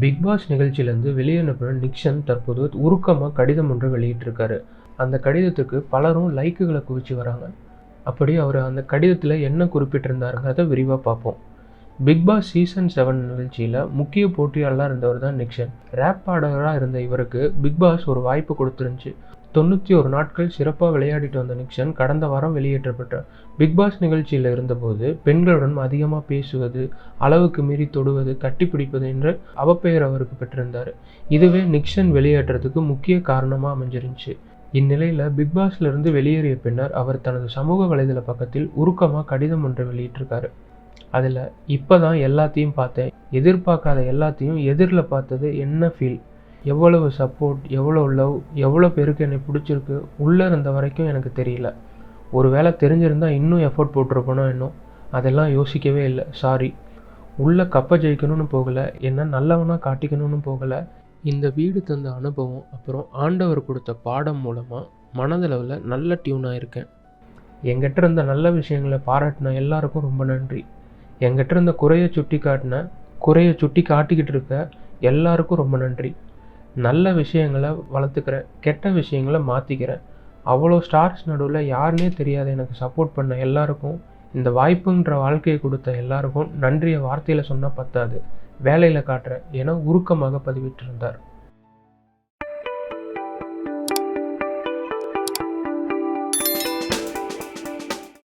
Big pass நிகழ்ச்சியிலேருந்து வெளியனுப்புகிற நிக்ஷன் தற்போது உருக்கமாக கடிதம் ஒன்று வெளியிட்டிருக்காரு. அந்த கடிதத்துக்கு பலரும் லைக்குகளை குவிச்சு வராங்க. அப்படி அவர் அந்த கடிதத்தில் என்ன குறிப்பிட்டிருந்தாருங்கிறத விரிவாக பார்ப்போம். பிக் பாஸ் சீசன் செவன் நிகழ்ச்சியில் முக்கிய போட்டியாளராக இருந்தவர் தான் நிக்ஷன். ரேப் பாடகராக இருந்த இவருக்கு பிக் பாஸ் ஒரு வாய்ப்பு கொடுத்துருந்துச்சு. தொண்ணூற்றி ஒரு நாட்கள் சிறப்பாக விளையாடிட்டு வந்த நிக்சன் கடந்த வாரம் வெளியேற்றப்பட்டார். பிக் பாஸ் நிகழ்ச்சியில் இருந்தபோது பெண்களுடன் அதிகமாக பேசுவது அளவுக்கு மீறி தொடுவது கட்டிப்பிடிப்பது என்ற அவப்பெயர் அவருக்கு பெற்றிருந்தார். இதுவே நிக்சன் வெளியேற்றத்துக்கு முக்கிய காரணமாக அமைஞ்சிருந்துச்சு. இந்நிலையில் பிக் பாஸ்ல இருந்து வெளியேறிய பின்னர் அவர் தனது சமூக வலைதள பக்கத்தில் உருக்கமாக கடிதம் ஒன்றை வெளியிட்டிருக்காரு. அதில் இப்போ தான் எல்லாத்தையும் பார்த்தேன். எதிர்பார்க்காத எல்லாத்தையும் எதிரில் பார்த்தது என்ன ஃபீல் எவ்வளவு சப்போர்ட் எவ்வளோ லவ் எவ்வளோ பேருக்கு என்னை பிடிச்சிருக்கு உள்ளே இருந்த வரைக்கும் எனக்கு தெரியல. ஒரு வேளை தெரிஞ்சிருந்தால் இன்னும் எஃபோர்ட் போட்டிருப்பனோ இன்னும் அதெல்லாம் யோசிக்கவே இல்லை. சாரி உள்ளே கப்பை ஜெயிக்கணும்னு போகலை என்ன நல்லவனாக காட்டிக்கணும்னு போகலை. இந்த வீடு தந்த அனுபவம் அப்புறம் ஆண்டவர் கொடுத்த பாடம் மூலமாக மனதளவில் நல்ல டியூனாக இருக்கேன் என்கிட்ட இருந்த நல்ல விஷயங்களை பாராட்டின எல்லாருக்கும் ரொம்ப நன்றி. என்கிட்ட இருந்த குறையை சுட்டி காட்டின குறையை சுட்டி காட்டிக்கிட்டு இருக்க எல்லாருக்கும் ரொம்ப நன்றி. நல்ல விஷயங்களை வளர்த்துக்கிறேன் கெட்ட விஷயங்களை மாற்றிக்கிறேன் அவ்வளோ ஸ்டார்ஸ் நடுவில் யாருனே தெரியாத. எனக்கு சப்போர்ட் பண்ண எல்லாருக்கும் இந்த வாய்ப்புன்ற வாழ்க்கையை கொடுத்த எல்லாருக்கும் நன்றியை வார்த்தையில் சொன்னால் பத்தாது. வேலையில் காட்டுறேன். என உருக்கமாக பதிவிட்டிருந்தார்.